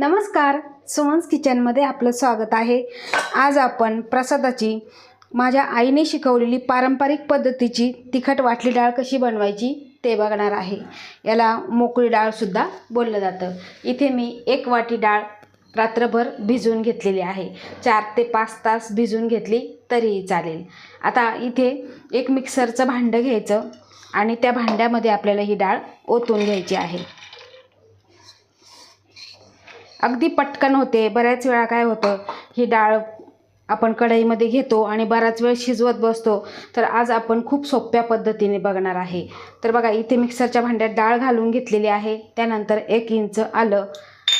नमस्कार. सुमन्स किचनमध्ये आपलं स्वागत आहे. आज आपण प्रसादाची माझ्या आईने शिकवलेली पारंपरिक पद्धतीची तिखट वाटली डाळ कशी बनवायची ते बघणार आहे. याला मोकळी डाळसुद्धा बोललं जातं. इथे मी एक वाटी डाळ रात्रभर भिजवून घेतलेली आहे. चार ते पाच तास भिजवून घेतली तरीही चालेल. आता इथे एक मिक्सरचं भांडं घ्यायचं आणि त्या भांड्यामध्ये आपल्याला ही डाळ ओतून घ्यायची आहे. अगदी पटकन होते. बऱ्याच वेळा काय होतं ही डाळ आपण कढईमध्ये घेतो आणि बराच वेळ शिजवत बसतो. तर आज आपण खूप सोप्या पद्धतीने बघणार आहे. तर बघा इथे मिक्सरच्या भांड्यात डाळ घालून घेतलेली आहे. त्यानंतर एक इंच आलं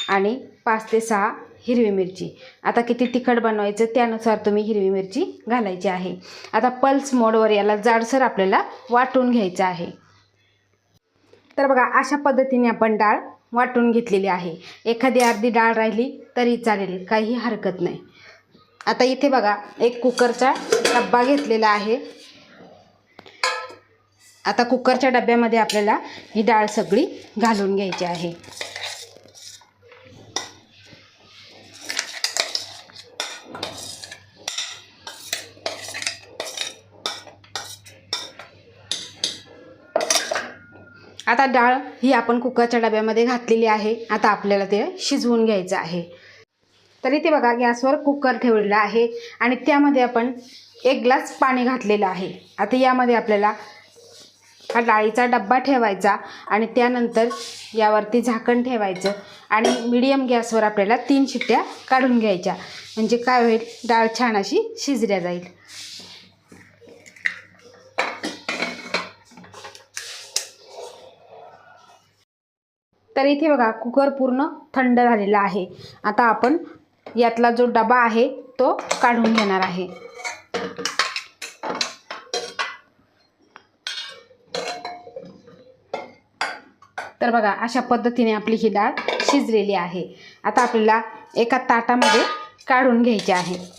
आणि पाच ते सहा हिरवी मिरची. आता किती तिखट बनवायचं त्यानुसार तुम्ही हिरवी मिरची घालायची आहे. आता पल्स मोडवर याला जाडसर आपल्याला वाटून घ्यायचं आहे. तर बघा अशा पद्धतीने आपण डाळ वाटून घेतलेली आहे. एखादी अर्धी डाळ राहिली तरी चालेल काही हरकत नाही. आता इथे बघा एक कुकरचा डब्बा घेतलेला आहे. आता कुकरच्या डब्यामध्ये आपल्याला ही डाळ सगळी घालून घ्यायची आहे. आता डाळ ही आपण कुकरच्या डब्यामध्ये घातलेली आहे. आता आपल्याला ते शिजवून घ्यायचं आहे. तर इथे बघा गॅसवर कुकर ठेवलेला आहे आणि त्यामध्ये आपण एक ग्लास पाणी घातलेलं आहे. आता यामध्ये आपल्याला हा डाळीचा डब्बा ठेवायचा आणि त्यानंतर यावरती झाकण ठेवायचं आणि मिडियम गॅसवर आपल्याला तीन शिट्ट्या काढून घ्यायच्या. म्हणजे काय होईल? डाळ छान अशी शिजल्या जाईल. तर इथे बघा कुकर पूर्ण थंड झालेला आहे. आता आपण यातला जो डबा आहे तो काढून घेणार आहे. तर बघा अशा पद्धतीने आपली ही डाळ शिजलेली आहे. आता आपल्याला एका ताटामध्ये काढून घ्यायची आहे.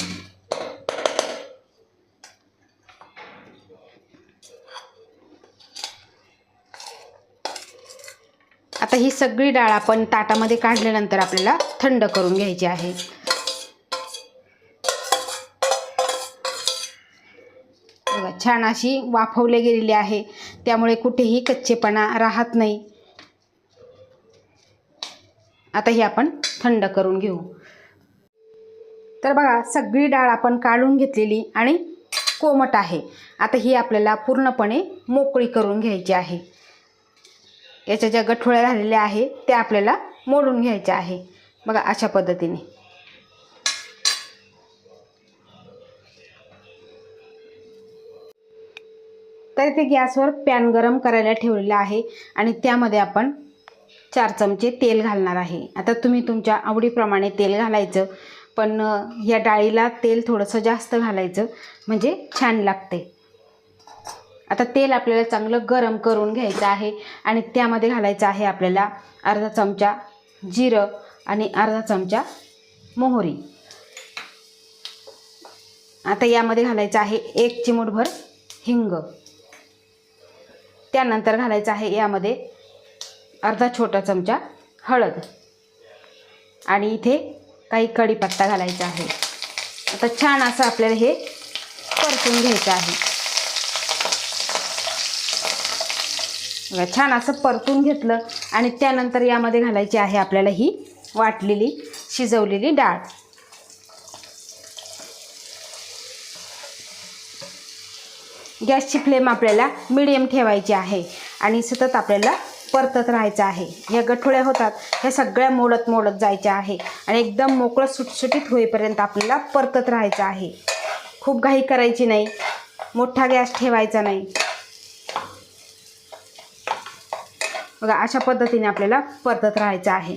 आता ही सगळी डाळ आपण ताटामध्ये काढल्यानंतर आपल्याला थंड करून घ्यायची आहे. बघा छान अशी वाफवले गेलेली आहे. त्यामुळे कुठेही कच्चेपणा राहत नाही. आता ही आपण थंड करून घेऊ. तर बघा सगळी डाळ आपण काढून घेतलेली आणि कोमट आहे. आता ही आपल्याला पूर्णपणे मोकळी करून घ्यायची आहे. याच्या ज्या गठोळ्या राहिलेल्या आहे त्या आपल्याला मोडून घ्यायच्या आहे. बघा अशा पद्धतीने. तर इथे गॅसवर पॅन गरम करायला ठेवलेला आहे आणि त्यामध्ये आपण चार चमचे तेल घालणार आहे. आता तुम्ही तुमच्या आवडीप्रमाणे तेल घालायचं पण या डाळीला तेल थोडंसं जास्त घालायचं म्हणजे छान लागते आता तेल आपल्याला चांगलं गरम करून घ्यायचं आहे आणि त्यामध्ये घालायचं आहे आपल्याला अर्धा चमचा जिरं आणि अर्धा चमचा मोहरी. आता यामध्ये घालायचं आहे एक चिमूटभर हिंग. त्यानंतर घालायचं आहे यामध्ये अर्धा छोटा चमचा हळद. आणि इथे काही कढीपत्ता घालायचा आहे. आता छान असं आपल्याला हे परतून घ्यायचं आहे. छान असं परतून घेतलं आणि त्यानंतर यामध्ये घालायची आहे आपल्याला ही वाटलेली शिजवलेली डाळ. गॅसची फ्लेम आपल्याला मिडियम ठेवायची आहे आणि सतत आपल्याला परतत राहायचं आहे. ह्या गठोळ्या होतात ह्या सगळ्या मोडत मोडत जायच्या आहे आणि एकदम मोकळं सुटसुटीत होईपर्यंत आपल्याला परतत राहायचं आहे. खूप घाई करायची नाही मोठा गॅस ठेवायचा नाही. बघा अशा पद्धतीने आपल्याला परतत राहायचं आहे.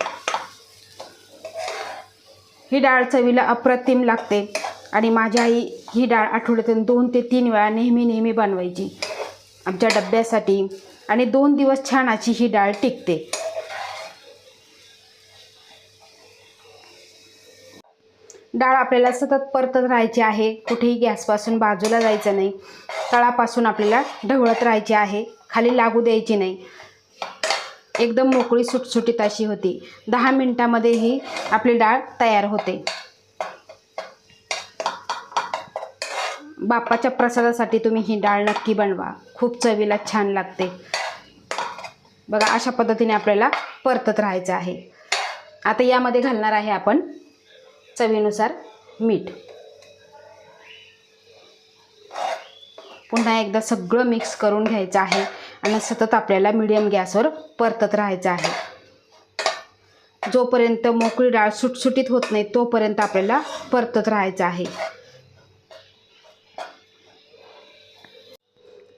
ही डाळ चवीला अप्रतिम लागते आणि माझी आई ही डाळ आठवड्यातून दोन ते तीन वेळा नेहमी नेहमी बनवायची आमच्या डब्यासाठी आणि दोन दिवस छान अशी ही डाळ टिकते. डाळ आपल्याला सतत परतत राहायची आहे. कुठेही गॅसपासून बाजूला जायचं नाही. तळापासून आपल्याला ढवळत राहायची आहे. खाली लागू द्यायची नाही. एकदम मोकळी सुटसुटीत अशी होती. दहा मिनटामध्ये ही आपली डाळ तयार होते. बाप्पाच्या प्रसादासाठी तुम्ही ही डाळ नक्की बनवा. खूप चवीला छान लागते. बघा अशा पद्धतीने आपल्याला परतत राहायचं आहे. आता यामध्ये घालणार आहे आपण चवीनुसार मीठ. पुन्हा एकदा सगळं मिक्स करून घ्यायचं आहे. आणि सतत आपल्याला मिडियम गॅसवर परतत राहायचं आहे. जोपर्यंत मोकळी डाळ सुटसुटीत होत नाही तोपर्यंत आपल्याला परतत राहायचं आहे.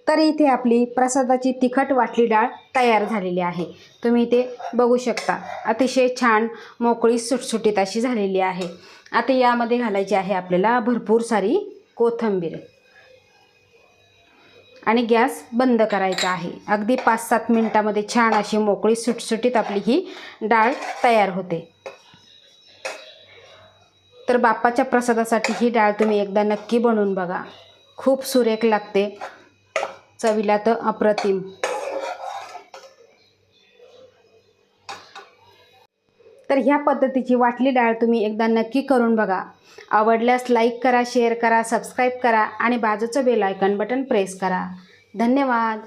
तर इथे आपली प्रसादाची तिखट वाटली डाळ तयार झालेली आहे. तुम्ही इथे बघू शकता अतिशय छान मोकळी सुटसुटीत अशी झालेली आहे. आता यामध्ये घालायची आहे आपल्याला भरपूर सारी कोथिंबीर. आणि गॅस बंद करायचा आहे. अगदी पाच सात मिनटामध्ये छान अशी मोकळी सुटसुटीत आपली ही डाळ तयार होते. तर बाप्पाच्या प्रसादासाठी ही डाळ तुम्ही एकदा नक्की बनवून बघा. खूप सुरेख लागते. चवीला तर अप्रतिम. तर ह्या पद्धतीची वाटली डाळ तुम्ही एकदा नक्की करून बघा. आवडल्यास लाईक करा शेअर करा सबस्क्राईब करा आणि बाजूचं बेल आयकन बटन प्रेस करा. धन्यवाद.